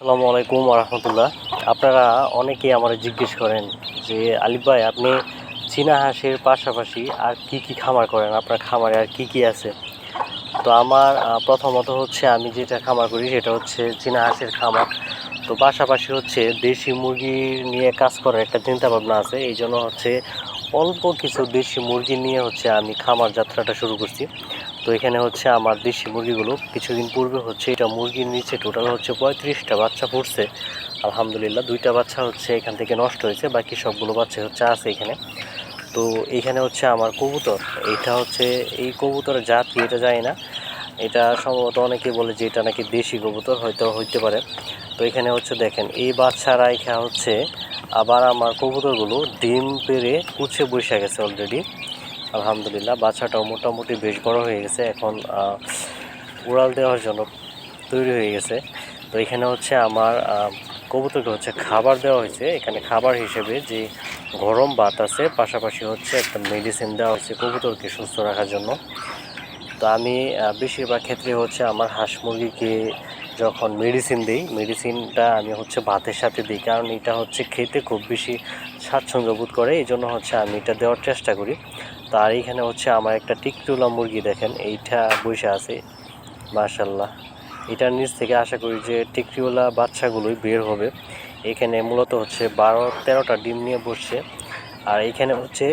আসসালামু আলাইকুম রহমতুল্লাহ আপনারা অনেকেই আমার জিজ্ঞেস করেন যে, আলিফ ভাই, আপনি চীনা হাঁসের পাশাপাশি আর কি কি খামার করেন? আপনার খামারে আর কি কি আছে? তো আমার প্রথমত হচ্ছে আমি যেটা খামার করি সেটা হচ্ছে চীনা হাঁসের খামার। তো পাশাপাশি হচ্ছে দেশি মুরগি নিয়ে কাজ করার একটা চিন্তা ভাবনা আছে। এই জন্য হচ্ছে অল্প কিছু দেশি মুরগি নিয়ে হচ্ছে আমি খামার যাত্রাটা শুরু করছি। তো এখানে হচ্ছে আমার দেশি মুরগিগুলো। কিছুদিন পূর্বে হচ্ছে এটা মুরগির নিচে টোটাল হচ্ছে পঁয়ত্রিশটা বাচ্চা ফুটছে আলহামদুলিল্লাহ, দুইটা বাচ্চা হচ্ছে এখান থেকে নষ্ট হয়েছে, বাকি সবগুলো বাচ্চা হচ্ছে আছে এখানে। তো এখানে হচ্ছে আমার কবুতর, এটা হচ্ছে এই কবুতরের জাত এটা যায় না। এটা সম্ভবত অনেকে বলে যে এটা নাকি দেশি কবুতর, হয়তো হইতে পারে। তো এখানে হচ্ছে দেখেন, এই বাচ্চারা এখানে হচ্ছে আবার আমার কবুতরগুলো ডিম পেরে কুচে বসে গেছে অলরেডি আলহামদুলিল্লাহ, বাচ্চাটাও মোটামুটি বেশ বড় হয়ে গেছে। এখন উড়াল দেওয়ার জন্য তৈরি হয়ে গেছে। তো এখানে হচ্ছে আমার কবুতরকে হচ্ছে খাবার দেওয়া হয়েছে। এখানে খাবার হিসেবে যে গরম ভাত আছে, পাশাপাশি হচ্ছে একটা মেডিসিন দেওয়া হয়েছে কবুতরকে সুস্থ রাখার জন্য। তো আমি বেশিরভাগ ক্ষেত্রে হচ্ছে আমার হাঁস মুরগিকে যখন মেডিসিন দিই মেডিসিনটা আমি হচ্ছে ভাতের সাথে দিই। কারণ এটা হচ্ছে খেতে খুব বেশি স্বাচ্ছন্দ্য বোধ করে। এই জন্য হচ্ছে আমি এটা দেওয়ার চেষ্টা করি। তো আর এইখানে হচ্ছে আমার একটা টিকটুলা মুরগি দেখেন, এইটা বসে আছে মার্শাল্লাহ এটার নিচ থেকে আশা করি যে টিকটিওলা বাচ্চাগুলোই বের হবে। এখানে মূলত হচ্ছে বারো, তেরোটা ডিম নিয়ে বসছে। আর এখানে হচ্ছে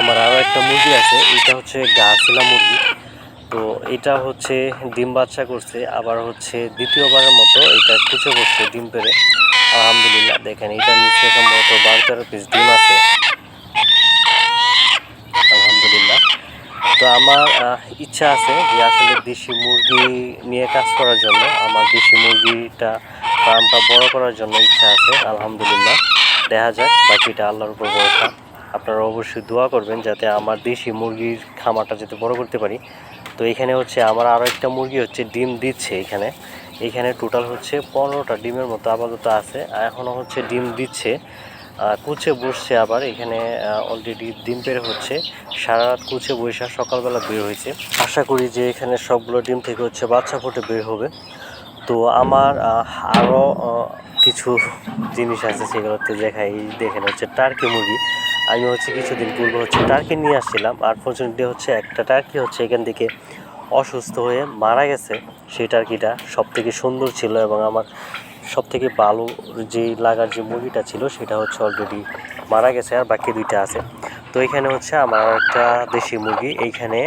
আমার আরও একটা মুরগি আছে, এটা হচ্ছে গাছিলা মুরগি। তো এটা হচ্ছে ডিম বাচ্চা করছে, আবার হচ্ছে দ্বিতীয়বারের মতো এটা কুচে করছে ডিম পেরে আলহামদুলিল্লাহ, দেখেন, এটার নিচে সম্ভবত বারো, তেরো পিস ডিম আছে আলহামদুলিল্লাহ তো আমার ইচ্ছা আছে যে আসলে দেশি মুরগি নিয়ে কাজ করার জন্য। আমার দেশি মুরগিটা ফার্মটা বড় করার জন্য ইচ্ছা আছে, আলহামদুলিল্লাহ। দেখা যাক, বাকিটা আল্লাহর উপর ভরসা। আপনারা অবশ্যই দোয়া করবেন যাতে আমার দেশি মুরগির খামারটা যাতে বড় করতে পারি। তো এখানে হচ্ছে আমার আরও একটা মুরগি হচ্ছে ডিম দিচ্ছে এখানে। এখানে টোটাল হচ্ছে পনেরোটা ডিমের মতো আপাতত আছে। এখনও হচ্ছে ডিম দিচ্ছে। কুচে বসছে আবার, এখানে অলরেডি ডিম বের হচ্ছে। সারা রাত কুচে বৈশা সকালবেলা বের হয়েছে। আশা করি যে এখানে সবগুলো ডিম থেকে হচ্ছে বাচ্চা ফুটে বের হবে। তো আমার আরও কিছু জিনিস আছে সেগুলোতে দেখাই, দেখেন হচ্ছে টার্কি মুরগি। আমি হচ্ছে কিছুদিন পূর্বে হচ্ছে টার্কি নিয়ে আসছিলাম, আর ফর্চুনেটলি হচ্ছে একটা টার্কি হচ্ছে এখান থেকে অসুস্থ হয়ে মারা গেছে। সেই টার্কিটা সব থেকে সুন্দর ছিল এবং আমার সব থেকে ভালো যে লাগার যে মুরগিটা ছিল, সেটা হচ্ছে অলরেডি মারা গেছে আর বাকি দুইটা আছে। তো এখানে হচ্ছে আমার একটা দেশি মুরগি। এইখানে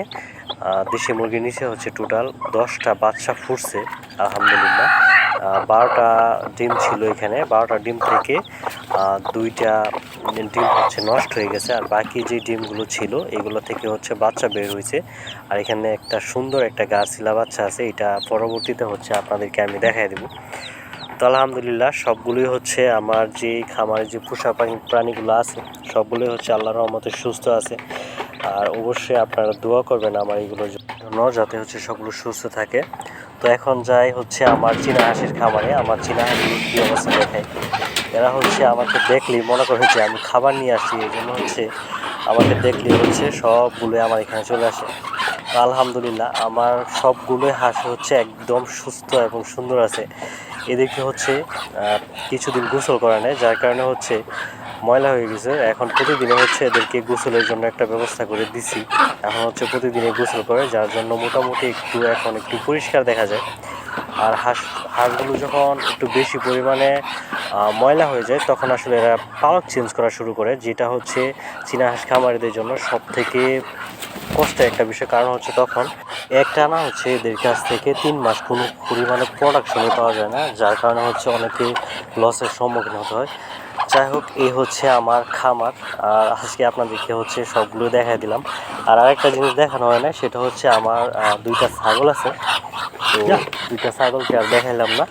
দেশি মুরগির নিচে হচ্ছে টোটাল দশটা বাচ্চা ফুটছে, আলহামদুলিল্লাহ। বারোটা ডিম ছিল এখানে। বারোটা ডিম থেকে দুইটা ডিম হচ্ছে নষ্ট হয়ে গেছে। আর বাকি যে ডিমগুলো ছিল, এগুলো থেকে হচ্ছে বাচ্চা বের হয়েছে। আর এখানে একটা সুন্দর একটা গাছিলা বাচ্চা আছে। এটা পরবর্তীতে হচ্ছে আপনাদেরকে আমি দেখাই দেবো। তো আলহামদুলিল্লাহ, সবগুলোই হচ্ছে আমার যে খামারে যে পোষা প্রাণী প্রাণীগুলো আছে, সবগুলোই হচ্ছে আল্লাহর রহমতে সুস্থ আছে। আর অবশ্যই আপনারা দোয়া করবেন আমার এইগুলোর জন্য, যাতে হচ্ছে সবগুলো সুস্থ থাকে। তো এখন যাই হচ্ছে আমার চীনা হাঁসের খামারে, আমার চীনা হাঁসির কী অবস্থা দেখায়। এরা হচ্ছে আমাকে দেখলেই মনে করে যে আমি খাবার নিয়ে আসছি, এই জন্য হচ্ছে আমাকে দেখলেই হচ্ছে সবগুলো আমার এখানে চলে আসে। আলহামদুলিল্লাহ, আমার সবগুলোই হাঁস হচ্ছে একদম সুস্থ এবং সুন্দর আছে। এদেরকে হচ্ছে কিছুদিন গোসল করা নেয় যার কারণে হচ্ছে ময়লা হয়ে গেছে। এখন প্রতিদিনে হচ্ছে এদেরকে গোসলের জন্য একটা ব্যবস্থা করে দিছি। এখন হচ্ছে প্রতিদিনে গোসল করে, যার জন্য মোটামুটি একটু, এখন একটু পরিষ্কার দেখা যায়। আর হাঁস, হাঁসগুলো যখন একটু বেশি পরিমাণে ময়লা হয়ে যায়, তখন আসলে এরা পালক চেঞ্জ করা শুরু করে, যেটা হচ্ছে চীনা হাঁস খামারিদের জন্য সব থেকে কষ্টের একটা বিষয়। কারণ হচ্ছে তখন একটানা হচ্ছে এদের কাছ থেকে তিন মাস কোনো পরিমাণে প্রোডাকশনে পাওয়া যায় না যার কারণে হচ্ছে অনেকে লসের সম্মুখীন হতে হয়। যাই হোক এই হচ্ছে আমার খামার আর আজকে আপনাদেরকে হচ্ছে সবগুলো দেখাই দিলাম। আর আরেকটা জিনিস দেখানো হয় না সেটা হচ্ছে আমার দুইটা ছাগল আছে। তো দুইটা ছাগলকে আর দেখাইলাম না।